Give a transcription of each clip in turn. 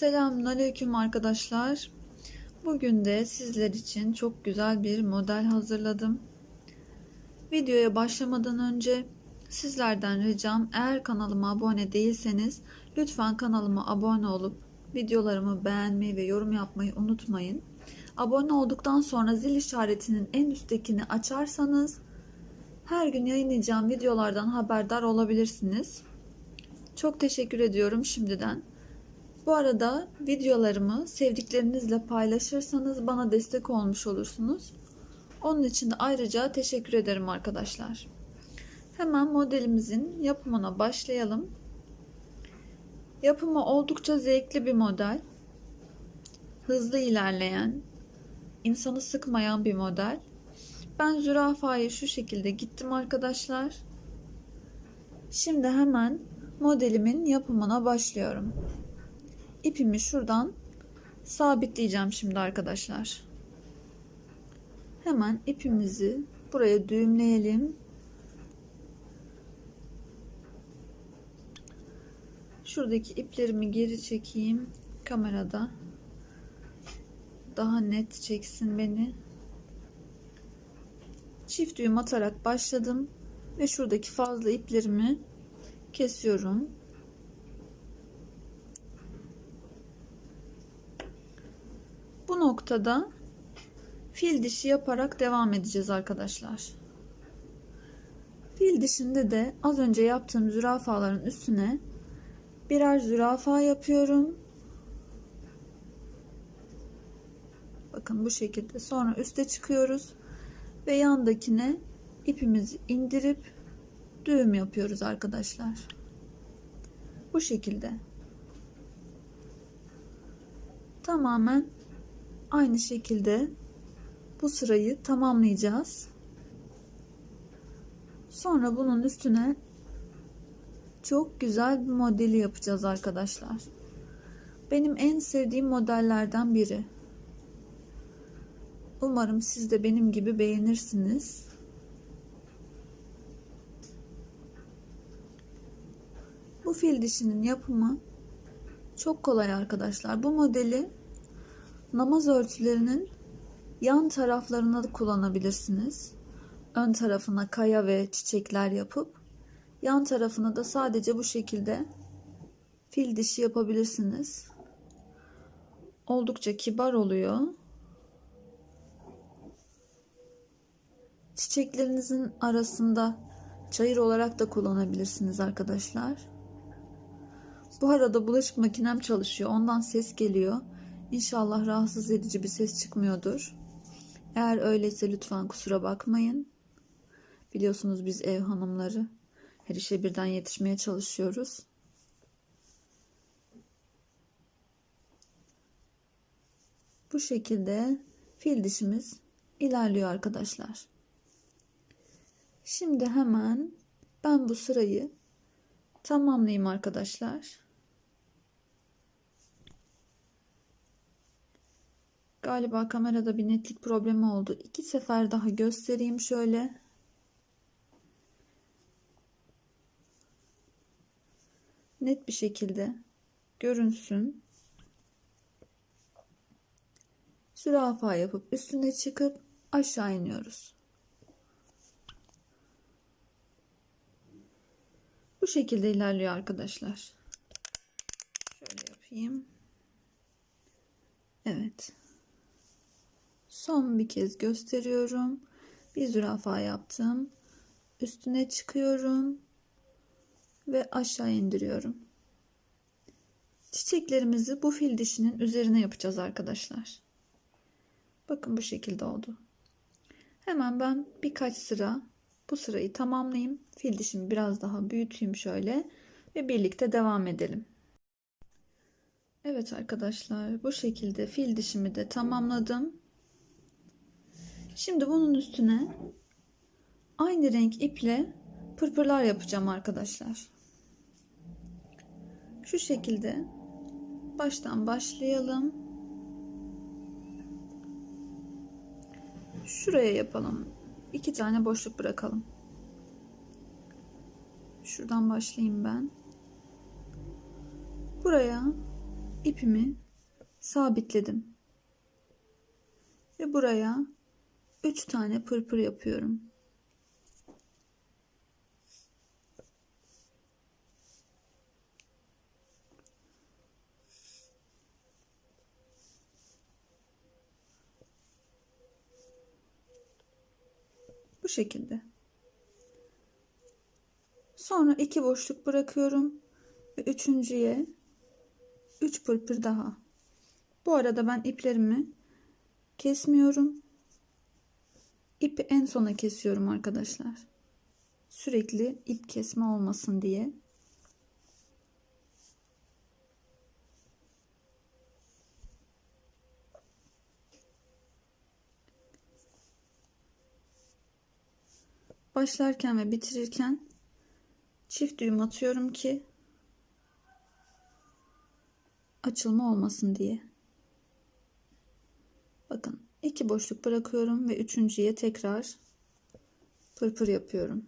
Selamünaleyküm arkadaşlar. Bugün de sizler için çok güzel bir model hazırladım. Videoya başlamadan önce sizlerden ricam eğer kanalıma abone değilseniz lütfen kanalıma abone olup videolarımı beğenmeyi ve yorum yapmayı unutmayın. Abone olduktan sonra zil işaretinin en üsttekini açarsanız her gün yayınlayacağım videolardan haberdar olabilirsiniz. Çok teşekkür ediyorum şimdiden. Bu arada videolarımı sevdiklerinizle paylaşırsanız bana destek olmuş olursunuz. Onun için de ayrıca teşekkür ederim arkadaşlar. Hemen modelimizin yapımına başlayalım. Yapımı oldukça zevkli bir model. Hızlı ilerleyen, insanı sıkmayan bir model. Ben zürafayı şu şekilde gittim arkadaşlar. Şimdi hemen modelimin yapımına başlıyorum. İpimi şuradan sabitleyeceğim şimdi arkadaşlar. Hemen ipimizi buraya düğümleyelim. Şuradaki iplerimi geri çekeyim kamerada. Daha net çeksin beni. Çift düğüm atarak başladım ve şuradaki fazla iplerimi kesiyorum. Noktada fil dişi yaparak devam edeceğiz arkadaşlar. Fil dişinde de az önce yaptığım zürafaların üstüne birer zürafa yapıyorum. Bakın bu şekilde. Sonra üste çıkıyoruz ve yandakine ipimizi indirip düğüm yapıyoruz arkadaşlar. Bu şekilde. Tamamen aynı şekilde bu sırayı tamamlayacağız. Sonra bunun üstüne çok güzel bir modeli yapacağız arkadaşlar. Benim en sevdiğim modellerden biri. Umarım siz de benim gibi beğenirsiniz. Bu fil dişinin yapımı çok kolay arkadaşlar. Bu modeli namaz örtülerinin yan taraflarına da kullanabilirsiniz. Ön tarafına kaya ve çiçekler yapıp yan tarafına da sadece bu şekilde fil dişi yapabilirsiniz. Oldukça kibar oluyor. Çiçeklerinizin arasında çayır olarak da kullanabilirsiniz arkadaşlar. Bu arada bulaşık makinem çalışıyor. Ondan ses geliyor. İnşallah rahatsız edici bir ses çıkmıyordur. Eğer öyleyse lütfen kusura bakmayın. Biliyorsunuz biz ev hanımları her işe birden yetişmeye çalışıyoruz. Bu şekilde fil dişimiz ilerliyor arkadaşlar. Şimdi hemen ben bu sırayı tamamlayayım arkadaşlar. Galiba kamerada bir netlik problemi oldu. İki sefer daha göstereyim şöyle. Net bir şekilde görünsün. Zürafa yapıp üstüne çıkıp aşağı iniyoruz. Bu şekilde ilerliyor arkadaşlar. Şöyle yapayım. Evet. Son bir kez gösteriyorum. Bir zürafa yaptım. Üstüne çıkıyorum ve aşağı indiriyorum. Çiçeklerimizi bu fil dişinin üzerine yapacağız arkadaşlar. Bakın bu şekilde oldu. Hemen ben birkaç sıra bu sırayı tamamlayayım. Fil dişimi biraz daha büyüteyim şöyle ve birlikte devam edelim. Evet arkadaşlar bu şekilde fil dişimi de tamamladım. Şimdi bunun üstüne aynı renk iple pırpırlar yapacağım arkadaşlar. Şu şekilde baştan başlayalım. Şuraya yapalım. İki tane boşluk bırakalım. Şuradan başlayayım ben. Buraya ipimi sabitledim. Ve buraya 3 tane pırpır yapıyorum. Bu şekilde. Sonra iki boşluk bırakıyorum ve üçüncüye 3 pırpır daha. Bu arada ben iplerimi kesmiyorum. İpi en sona kesiyorum arkadaşlar. Sürekli ip kesme olmasın diye. Başlarken ve bitirirken çift düğüm atıyorum ki açılma olmasın diye. Bakın iki boşluk bırakıyorum ve üçüncüye tekrar pırpır yapıyorum.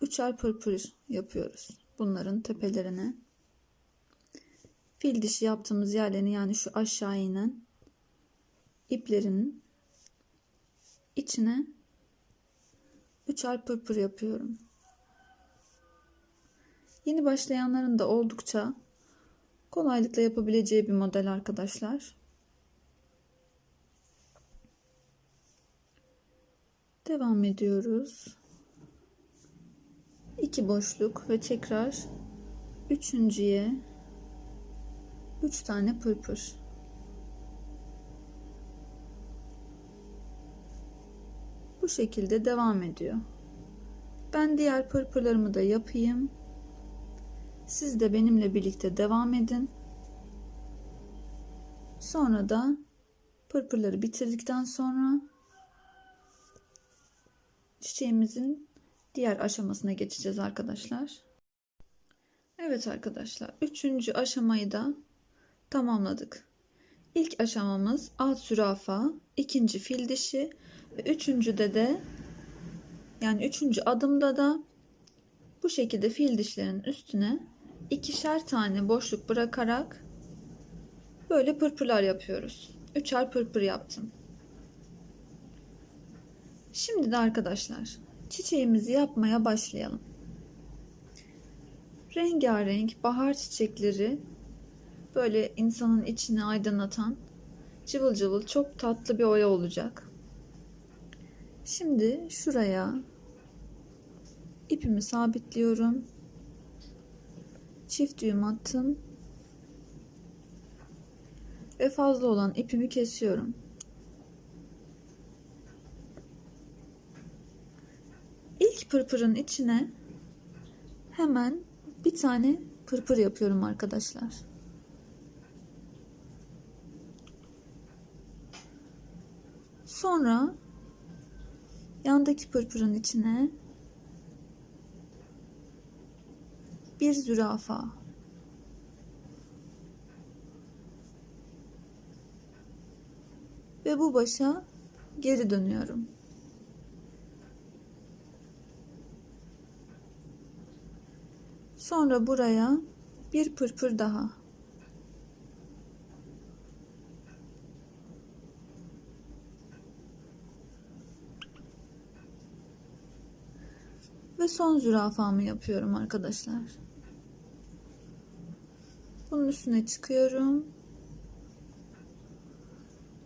Üçer pırpır yapıyoruz. Bunların tepelerine. Fil dişi yaptığımız yerlerini yani şu aşağı inen iplerin içine üçer pırpır yapıyorum. Yeni başlayanların da oldukça kolaylıkla yapabileceği bir model arkadaşlar. Devam ediyoruz. İki boşluk ve tekrar üçüncüye üç tane pırpır. Bu şekilde devam ediyor. Ben diğer pırpırlarımı da yapayım. Siz de benimle birlikte devam edin. Sonra da pırpırları bitirdikten sonra çiçeğimizin diğer aşamasına geçeceğiz arkadaşlar. Evet arkadaşlar, üçüncü aşamayı da tamamladık. İlk aşamamız alt zürafa, ikinci fil dişi ve üçüncüde de yani üçüncü adımda da bu şekilde fil dişlerinin üstüne ikişer tane boşluk bırakarak böyle pırpırlar yapıyoruz. Üçer pırpır yaptım. Şimdi de arkadaşlar çiçeğimizi yapmaya başlayalım. Rengarenk bahar çiçekleri böyle insanın içini aydınlatan cıvıl cıvıl çok tatlı bir oya olacak. Şimdi şuraya ipimi sabitliyorum. Çift düğüm attım. Ve fazla olan ipimi kesiyorum. İlk pırpırın içine hemen bir tane pırpır yapıyorum arkadaşlar. Sonra yandaki pırpırın içine bir zürafa ve bu başa geri dönüyorum. Sonra buraya bir pırpır daha. Ve son zürafamı yapıyorum arkadaşlar. Bunun üstüne çıkıyorum.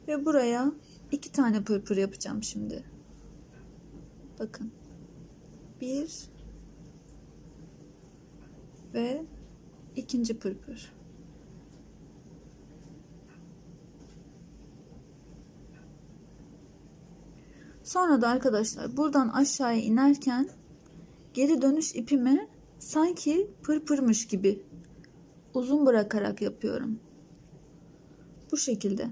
Ve buraya iki tane pırpır yapacağım şimdi. Bakın. Bir ve ikinci pırpır. Sonra da arkadaşlar buradan aşağıya inerken geri dönüş ipimi sanki pırpırmış gibi uzun bırakarak yapıyorum. Bu şekilde.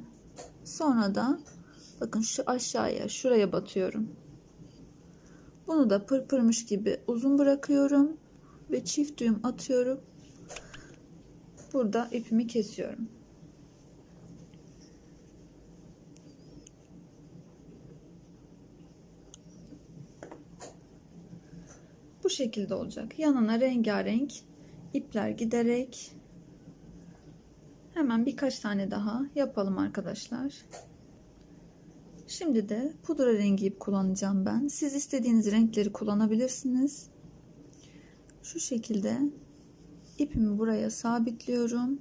Sonra da bakın şu aşağıya şuraya batıyorum. Bunu da pırpırmış gibi uzun bırakıyorum ve çift düğüm atıyorum. Burada ipimi kesiyorum. Bu şekilde olacak. Yanına rengarenk ipler giderek Hemen birkaç tane daha yapalım arkadaşlar. Şimdi de pudra rengi ip kullanacağım ben. Siz istediğiniz renkleri kullanabilirsiniz. Şu şekilde ipimi buraya sabitliyorum.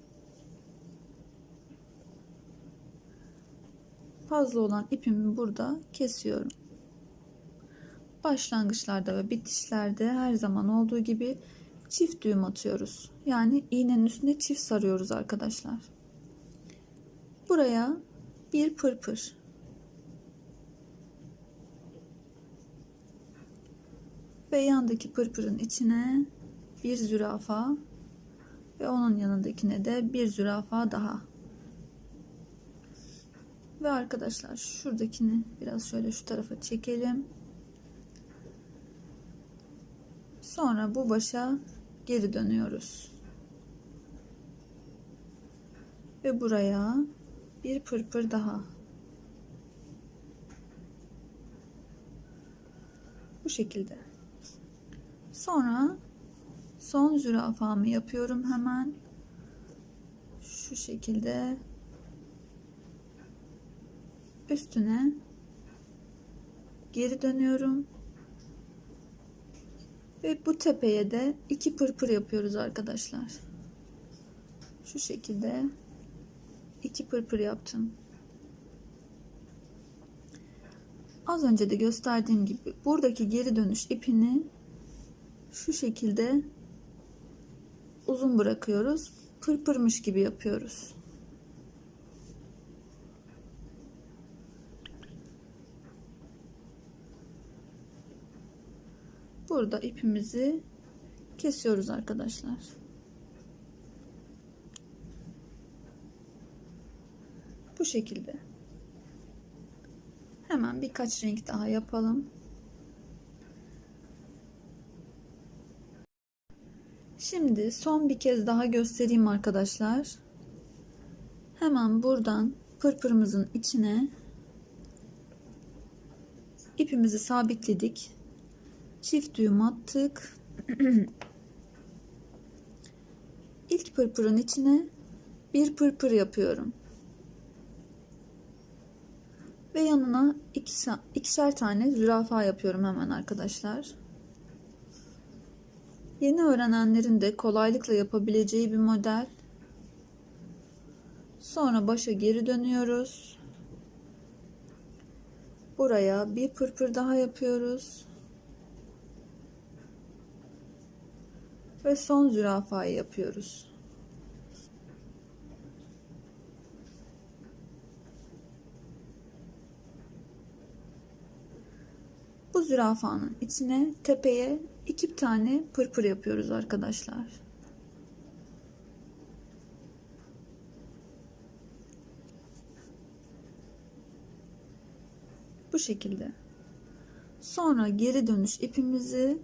Fazla olan ipimi burada kesiyorum. Başlangıçlarda ve bitişlerde her zaman olduğu gibi çift düğüm atıyoruz. Yani iğnenin üstüne çift sarıyoruz arkadaşlar. Buraya bir pırpır. Ve yandaki pırpırın içine bir zürafa ve onun yanındakine de bir zürafa daha. Ve arkadaşlar şuradakini biraz şöyle şu tarafa çekelim. Sonra bu başa geri dönüyoruz. Ve buraya bir pırpır daha. Bu şekilde. Sonra son zürafamı yapıyorum hemen. Şu şekilde üstüne geri dönüyorum. Ve bu tepeye de iki pırpır yapıyoruz arkadaşlar. Şu şekilde iki pırpır yaptım. Az önce de gösterdiğim gibi buradaki geri dönüş ipini şu şekilde uzun bırakıyoruz. Pırpırmış gibi yapıyoruz. Burada ipimizi kesiyoruz arkadaşlar. Bu şekilde. Hemen birkaç renk daha yapalım. Şimdi son bir kez daha göstereyim arkadaşlar. Hemen buradan pırpırımızın içine ipimizi sabitledik. Çift düğüm attık. İlk pırpırın içine bir pırpır yapıyorum. Ve yanına ikişer, ikişer tane zürafa yapıyorum hemen arkadaşlar. Yeni öğrenenlerin de kolaylıkla yapabileceği bir model. Sonra başa geri dönüyoruz. Buraya bir pırpır daha yapıyoruz. Ve son zürafayı yapıyoruz. Bu zürafanın içine tepeye iki tane pırpır yapıyoruz arkadaşlar. Bu şekilde. Sonra geri dönüş ipimizi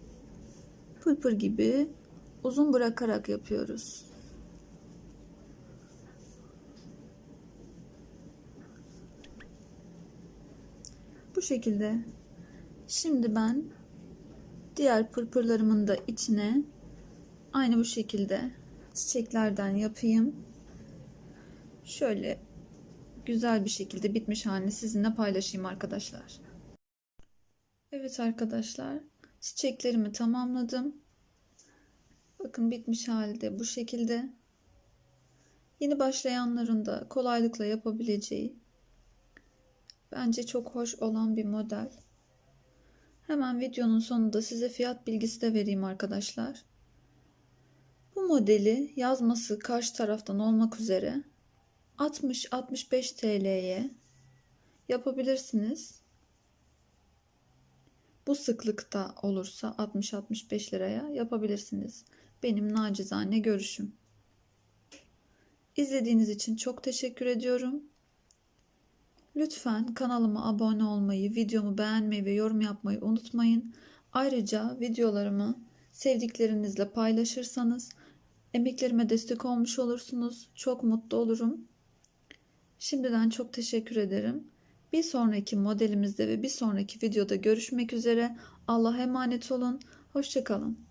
pırpır gibi uzun bırakarak yapıyoruz. Bu şekilde. Şimdi ben diğer pırpırlarımın da içine aynı bu şekilde çiçeklerden yapayım. Şöyle güzel bir şekilde bitmiş halini sizinle paylaşayım arkadaşlar. Evet arkadaşlar çiçeklerimi tamamladım. Bakın bitmiş halde bu şekilde. Yeni başlayanların da kolaylıkla yapabileceği bence çok hoş olan bir model. Hemen videonun sonunda size fiyat bilgisi de vereyim arkadaşlar. Bu modeli yazması karşı taraftan olmak üzere 60-65 TL'ye yapabilirsiniz. Bu sıklıkta olursa 60-65 liraya yapabilirsiniz. Benim nacizane görüşüm. İzlediğiniz için çok teşekkür ediyorum. Lütfen kanalıma abone olmayı, videomu beğenmeyi ve yorum yapmayı unutmayın. Ayrıca videolarımı sevdiklerinizle paylaşırsanız emeklerime destek olmuş olursunuz. Çok mutlu olurum. Şimdiden çok teşekkür ederim. Bir sonraki modelimizde ve bir sonraki videoda görüşmek üzere. Allah'a emanet olun. Hoşçakalın.